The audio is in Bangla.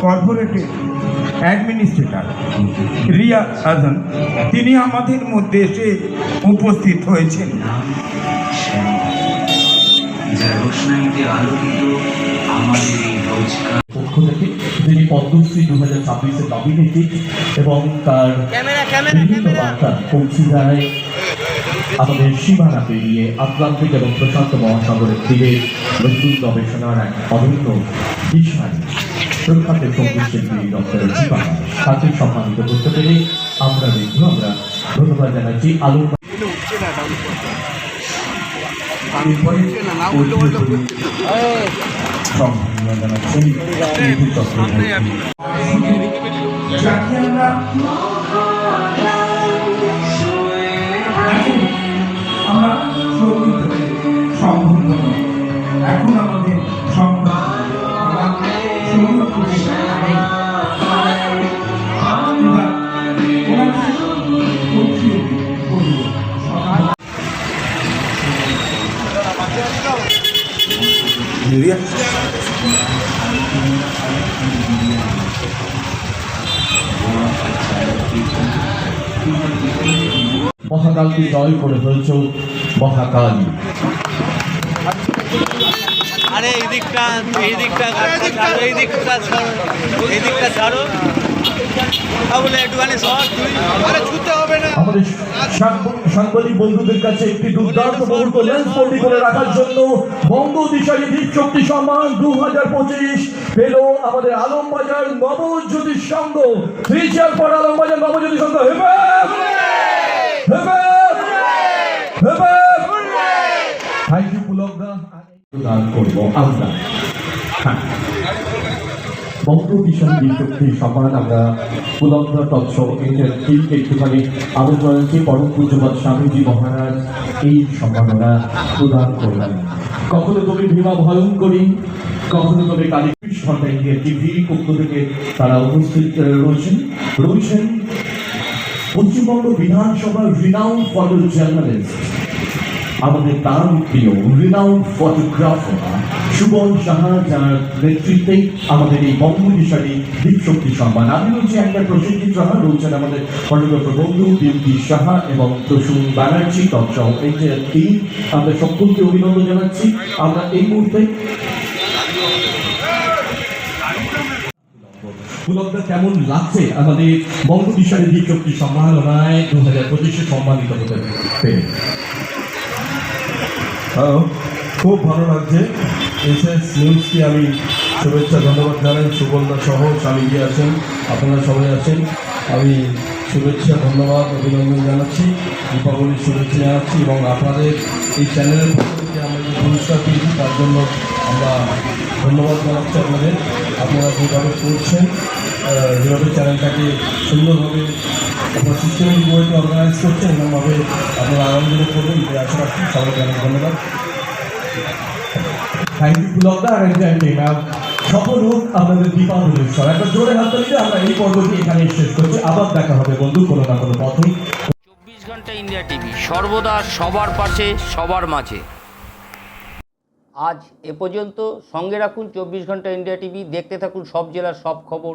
কর্পোরেটের অ্যাডমিনিস্ট্রেটর রিয়া আজম তিনি আমাদের মধ্যে এসে উপস্থিত হয়েছেন। পক্ষ থেকে পদ্মশ্রী দু হাজার ছাব্বিশে নমিনেটেড এবং তার বিভিন্ন বার্তা পৌঁছে যায় আমাদের সীমানা পেরিয়ে আটলান্টিক এবং প্রশান্ত মহাসাগরের তীরে নতুন গবেষণার এক অনন্য বিষয় সংগীত শিল্পী ডক্টর জীবা তাকে সম্মানিত করতে পেরে আমরা দেখব, আমরা ধন্যবাদ জানাচ্ছি। যাকে আমরা এখন আমাদের মহাকালকে জয় করে ফেলছ মহাকালী। আরে এই দিকটা এই দিকটা ছাড়ো এই দিকটা ছাড়ো এই দিকটা ছাড়ো। বন্ধুদের কাছে একটি রাখার জন্য বঙ্গ দিশারি দ্বীপ শক্তি সম্মান দু হাজার পঁচিশ পেল আমাদের আলমবাজার নবজ্যোতি সংঘ। আলমবাজার নবজ্যোতি সংঘ। আমরা। হ্যাঁ। বঙ্গ বিশাল বিশক্তি সম্মান আমরা পুলন্দ তৎস এটার ঠিক একটুখানি হয়েছে পরম পূজ্যপাত স্বামীজি মহারাজ এই সম্মাননা প্রদান করলেন। কখনো কবি ভীমা ভয়ঙ্করী কখনো কবি কালী ঘণ্টা ইন্ডিয়া টিভি পক্ষ থেকে তারা উপস্থিত রয়েছেন। রয়েছেন পশ্চিমবঙ্গ বিধানসভার রিনাউন্ড ফটো জার্নালিস্ট আমাদের তার প্রিয় রিনাউন্ড ফটোগ্রাফার সুবল সাহা, যার নেতৃত্বে আমাদের এই বঙ্গবিশালী দ্বীপশক্তি সম্মান। আমি রয়েছে একটা প্রসেনজিৎ রাহা রয়েছেন আমাদের ফটোগ্রাফার বন্ধু বিউটি সাহা এবং প্রসূন ব্যানার্জি তৎসহ এই যে টিম আমরা সকলকে অভিনন্দন জানাচ্ছি। আমরা এই মুহূর্তে পুলকদা কেমন লাগছে আমাদের বঙ্গবিশালী দ্বীপশক্তি সম্মাননায় দু হাজার পঁচিশে সম্মানিত হতে পেরে? খুব ভালো লাগছে। এসএস নিউজকে আমি শুভেচ্ছা, ধন্যবাদ জানাই। সুবর্ণা সহ স্বামীজি আছেন, আপনারা সবাই আছেন। আমি শুভেচ্ছা, ধন্যবাদ, অভিনন্দন জানাচ্ছি দীপাবলির শুভেচ্ছা জানাচ্ছি এবং আপনাদের এই চ্যানেলের পক্ষ থেকে আমরা যে পুরস্কার পেয়েছি, তার জন্য আমরা ধন্যবাদ জানাচ্ছি আপনাদের। আপনারা যেভাবে করছেন যেভাবে চ্যানেলটাকে সুন্দরভাবে আপনার ওয়েতে অর্গানাইজ করছেন এরকমভাবে আপনারা দিনে করবেন। এই আশা রাখছি সবাইকে অনেক ধন্যবাদ। থ্যাংক ইউ পুলকদা আর ম্যাম সফল হোক আপনাদের দীপাবলি উৎসব। একটা জোরে হাত তালি দিয়ে আমরা এই পর্বটি এখানে শেষ করছি। আবার দেখা হবে বন্ধু কোনো না কোনো পথেই চব্বিশ ঘণ্টা ইন্ডিয়া টিভি সর্বদা সবার পাশে সবার মাঝে। আজ এ পর্যন্ত সঙ্গে রাখুন চব্বিশ ঘণ্টা ইন্ডিয়া টিভি। দেখতে থাকুন সব জেলার সব খবর।